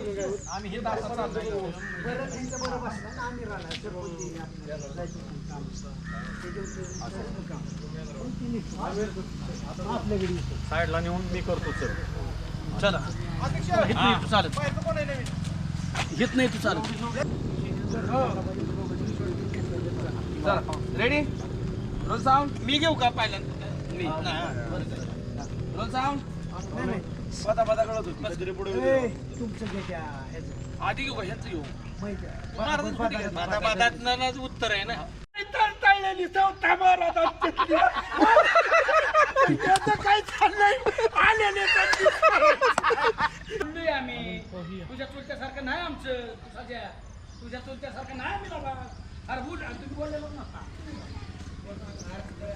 येतो. साईडला नेऊन मी करतो सर चला. अध्यक्ष! येत नाही तू चालत येत नाही तू चालत चला. रेडी रोल साऊंड मी घेऊ का पहिल्यांदा? मी. नाही. Roll sound. पता पता कळत होती ए, तुमचं घे त्या ह्याचं. आधी घेऊ का ह्यांचं घेऊ माहिती आहे. महाराज कुठे गेले? आता बादातनं उत्तर आहे ना. म्हणलोय आम्ही. तुझ्या चुलत्यासारखं नाही आमचं सध्या तुझ्या चुलत्यासारखं नाही आम्ही बाबा. अरे बोल तुम्ही बोललेलो नसता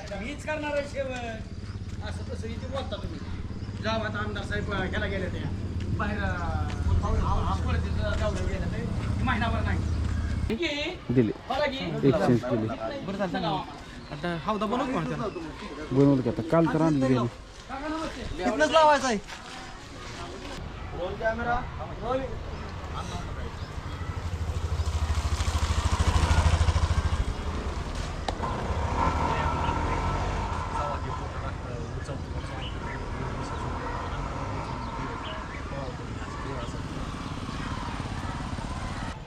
अरे मीच करणार आहे शेवट. असं तसं इथे बोलता तुम्ही. जाऊ आता आमदार साहेब ह्याला गेले त्या बाहेर गावला गेले ते महिनाभर नाही. दिले. एक्सचेंज केले आता हौदा बनवू कोण त्याला बनवलं की आता. काल तर आणली गेली. लावायचं आहे. रोल कॅमेरा रोल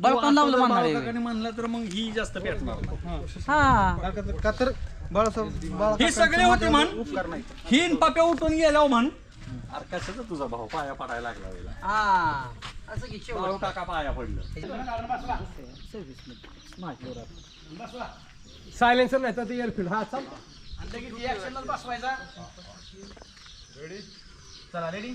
बाळकान लावलं म्हणणार आहे. म्हणलं तर मग ही जास्त पेटणार हा. का तर बाळासाहेब हे सगळे होते म्हण. उपकार नाही. हिन पाप्या उठून गेल्यावर म्हण. अरे कशाचा तुझा भाऊ पाया पडायला लागला वेळेला? हा. असं की शेवट. भाऊ काका पाया पडलं. सायलेन्सर नाही तर ते एअरफिल्ड हा चाल. रिॲक्शनच बसवायचा. चला रेडी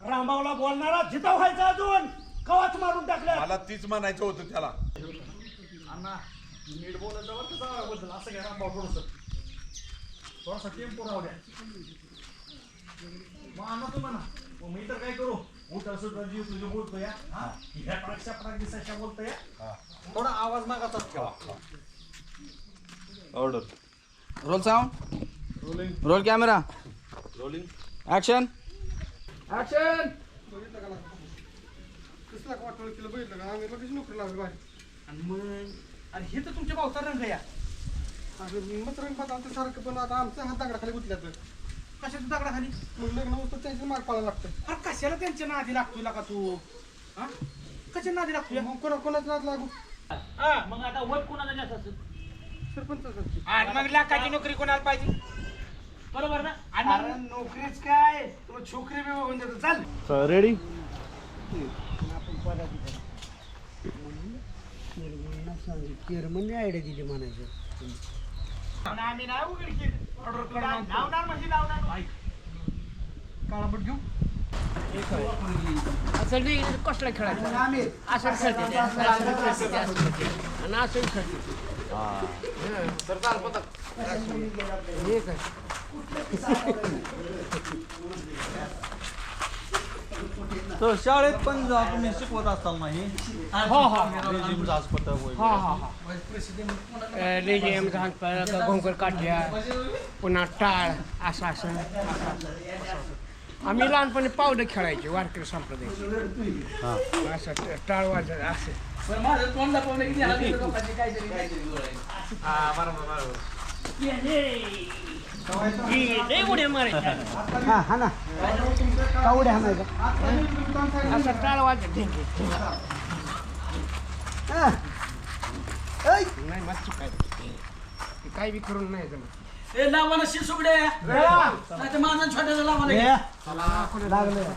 रामभाऊला बोलणारा जिता व्हायचा अजून. कवाच मारून टाकल्या मला तीच म्हणायचं होतं त्याला. नीट बोलत कसं असं घ्या रामभाऊ थोडस. थोडासा टेम्पो राहू द्या. मग तू म्हणा मग मी तर काय करू? उठा सुटा जीव तुझे बोलतो या. हा? ह्या पराक्षा बोलतो या. थोडा आवाज मागाचाच ठेवा. Order roll sound roll camera rolling action action कसला वाटलं केलं बघितलं का आम्ही लगेच नोकरी लागली बाहेर आणि मग अरे हे तर तुमच्या भावचा रंग या. मग रंग आता सारखं पण आता आमच्या हात दगडाखाली गुतल्यात. कशाच्या दगडाखाली? मग लग्न होतं त्यांचं माग पाळायला लागतं. अरे कशाला त्यांच्या नादी लागतोय का तू? हा? कशा नादी लागतोय? मग कोणा कोणाच नाद लागू? मग आता वट कोणाला जास्त असेल सरपंच मग लाखाची नोकरी कोणाला पाहिजे? बरोबर ना? आणि नोकरीच काय? तुला छोकरी बी बघून देतो. चाल. रेडी आयडिया दिली म्हणायचं आणि आम्ही नाही उघड केली. ऑर्डर लावणार म्हणजे लावणार. काळा बट घेऊ. असं नाही कसला खेळायचं असं खेळते ते, असं असं खेळते ते, असं खेळते ते. आणि असं खेळते ते. हे. काय तर शाळेत पण जा- तुम्ही शिकवत असाल नाही हो. हो रेजिम जाचपत वगैरे. हा हा हा. लेजियम घाट घोंगर काठ्या पुन्हा टाळ असं असं असं असं, असं. आम्ही लहानपणी पावलं खेळायचे वारकरी संप्रदाय असं ट- टाळ वाजत असं. हा हा ना. हाणायचा असं टाळ वाजत हा. नाही मस्त चुकायचं काही बी करून नाही जमत. ए लावा ना शिसुगडे नाही तर माझा छोट्याचा लावा ना लागलं.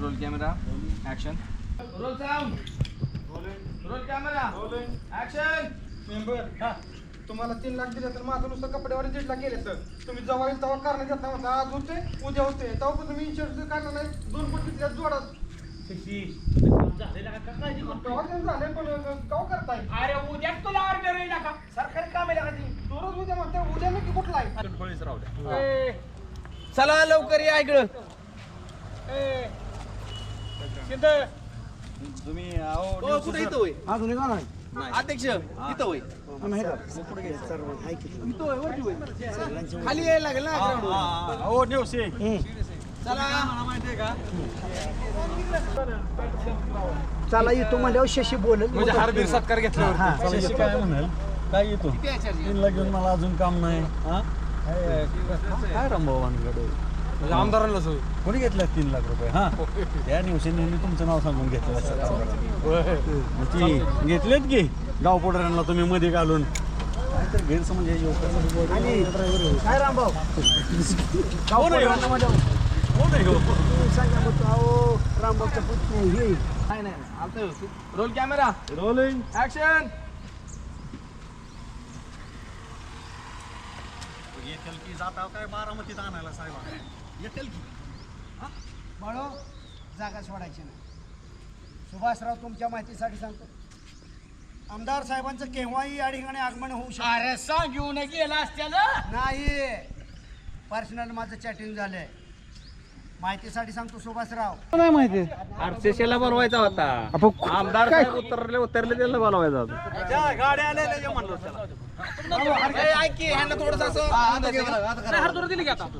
Roll camera action roll sound roll camera action member तुम्हाला तीन लाख दिले तर माझं नुसतं कपड्यावर दीड लाख गेले तर तुम्ही जेव्हा येईल तेव्हा करण्यात येत नाही. म्हणता आज होते उद्या होते. तेव्हा पण तुम्ही इन्शुरन्स काढला नाही. दोन कोटी तेव्हा ते झाले पण केव्हा करताय. अरे उद्या तुला ऑर्डर येईल का? सरकारी काम आहे का ती? दररोज उद्या म्हणते उद्या नक्की कुठला आहे? चला लवकर या इकडं. तुम्ही अहो कुठे इथं होय? अजून का नाही. अध्यक्ष इथं होय. तुम्ही? खाली यायला लागेल ना हो नेवसे चला. माहितीये का? चला येतो म्हणल्यावर शशी बोल म्हणजे हारबीर सत्कार घेतल्यावर. शशी काय म्हणाल? काय येतो तीनला घेऊन मला अजून काम नाही. हा? काय काय रामभावांकडे आमदारांना कोणी घेतलं तीन लाख रुपये? हा? त्या निवसेने तुमचं नाव सांगून घेतलं. मग ती घेतलेत की? गाव पोटाऱ्यांना तुम्ही मध्ये घालून. काहीतरी गैरसमज आहे युवकांना काय रामभाऊ कोण आहे हो? कोण आहे हो? सांगा मग तू, अहो रामभाऊचा पुत नाही हे. नाही नाही आलतं व्यवस्थित. रोल कॅमेरा रोलिंग ऍक्शन येतील की जाता काय बारामतीत आणायला साहेब? येतील की? बाळो जागा सोडायची नाही. सुभाषराव तुमच्या माहितीसाठी सांगतो. आमदार साहेबांचं केव्हाही या ठिकाणी आगमन होऊ शकतं अरे सांगून गेला असत्याला. नाही. पर्सनल माझं चॅटिंग झालंय. माहितीसाठी सांगतो सुभाषराव. नाही माहिती. आरसीसीला बनवायचा होता. आपण आमदार साहेब उतरले उतरले त्याला बोलवायचा होता.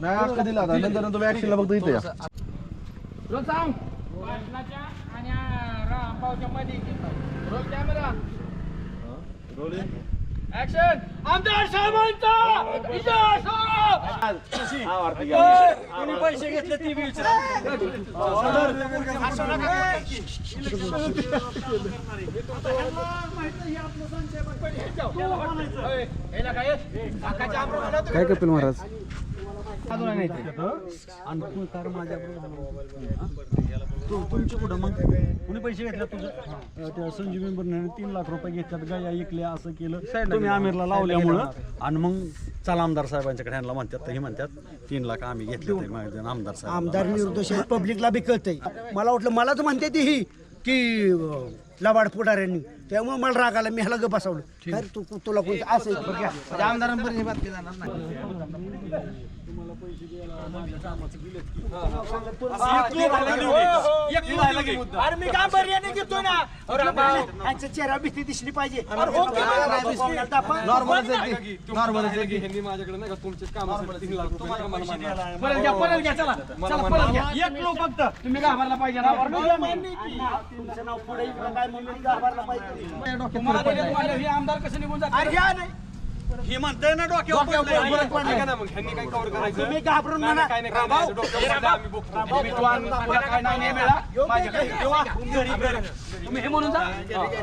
नाही आता? दिला आता नंतर ऍक्शनला इथे या. आणि रामभाऊच्या मध्ये रोल कॅमेरा आमदार साहेबांचा! विजय असो! कोणी पैसे घेतले ती बी काय कपिल महाराज? आणि कार माझ्या तू तुमचे कुठं मग? कुणी पैसे घेतले तुझं? त्या संजीव मेंबरने तीन लाख रुपये घेतल्यात गाया ऐकल्या असं केलं. तुम्ही आमिरला लावल्यामुळं आणि मग चला आमदार साहेबांच्याकडे ह्यांना म्हणतात तर हे म्हणतात तीन लाख आम्ही घेतले आमदार साहेब. आमदार निर्दोष पब्लिकला बी कळतंय. मला वाटलं मलाच म्हणते ती ही की लबाड पुढाऱ्यांनी. त्यामुळे मला राग आला मी ह्याला ग बसवलं. तू तुला कोणतं असं घ्या. आमदारांपर्यंत बातमी जाणार नाही. अरे मी ना अरे चेहरा भीती दिसली पाहिजे परत घ्या परत घ्या चला चला परत घ्या एक लोक फक्त तुम्ही घाबरला पाहिजे ना तुमचं नाव पुढे इकडं काय म्हणून घाबरला पाहिजे तुम्हाला हे आमदार कसं निघून जाते हे म्हणताय ना डोक्यावर तुम्ही घाबरून म्हणा काय नाही नाही मिळाला माझ्याकडे घरी घरी. तुम्ही हे म्हणून जा.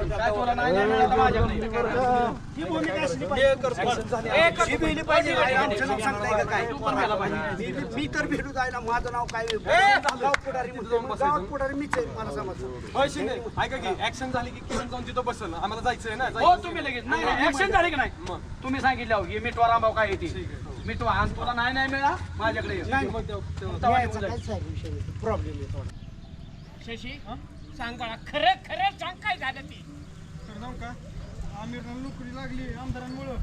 काय तुला नाही माझ्याकडे ही. भूमिका असली पाहिजे कशी भेटली पाहिजे आमचं नाव सांगताय का काय तू पण गेला पाहिजे मी- मी तर भेटू जायला माझं नाव काय गाव पुढारी म्हणतो. गावात पुढारी मीच आहे मला समजतं ऐका की ऍक्शन झाली की किरण जाऊन तिथं बसल आम्हाला जायचंय ना हो तुम्ही लगेच. नाही नाही ऍक्शन झाली की नाही? तुम्ही सांगितलं हो, हे मिठवा रामभाऊ काय येते मिठवा आणि तुला नाही नाही मिळा माझ्याकडे ये. जाईल. प्रॉब्लेम आहे थोडा. शशी? सांग बाळा खरं खरं सांग काय झालं ते तर जाऊ का? आमिरला नोकरी लागली आमदारांमुळं.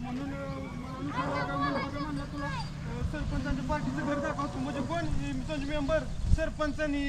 म्हणून म्हणलं तुला? सरपंचांच्या पार्टीचं घर दाखवतो. म्हणजे कोण? संजय मेंबर सरपंचानी